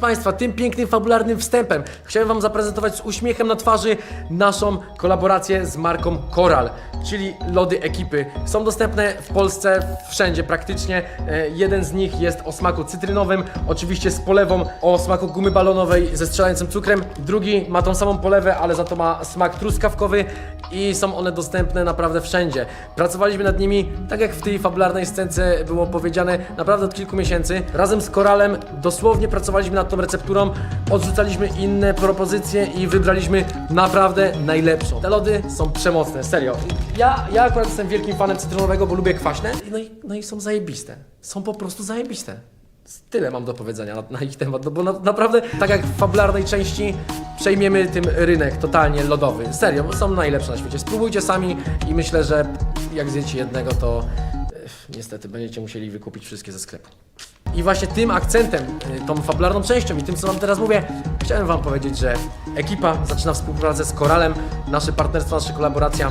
Państwa, tym pięknym, fabularnym wstępem chciałem Wam zaprezentować z uśmiechem na twarzy naszą kolaborację z marką Koral, czyli lody ekipy. Są dostępne w Polsce wszędzie praktycznie. E, Jeden z nich jest o smaku cytrynowym, oczywiście z polewą o smaku gumy balonowej ze strzelającym cukrem. Drugi ma tą samą polewę, ale za to ma smak truskawkowy i są one dostępne naprawdę wszędzie. Pracowaliśmy nad nimi, tak jak w tej fabularnej scence było powiedziane, naprawdę od kilku miesięcy. Razem z Koralem dosłownie pracowaliśmy nad tą recepturą, odrzucaliśmy inne propozycje i wybraliśmy naprawdę najlepszą. Te lody są przemocne, serio. Ja, ja akurat jestem wielkim fanem cytrynowego, bo lubię kwaśne, no i, no i są zajebiste. Są po prostu zajebiste. Tyle mam do powiedzenia na, na ich temat, no bo na, naprawdę, tak jak w fabularnej części, przejmiemy tym rynek totalnie lodowy. Serio, są najlepsze na świecie. Spróbujcie sami i myślę, że jak zjecie jednego, to niestety będziecie musieli wykupić wszystkie ze sklepu. I właśnie tym akcentem, y, tą fabularną częścią i tym, co Wam teraz mówię, chciałem Wam powiedzieć, że ekipa zaczyna współpracę z Koralem, nasze partnerstwo, nasza kolaboracja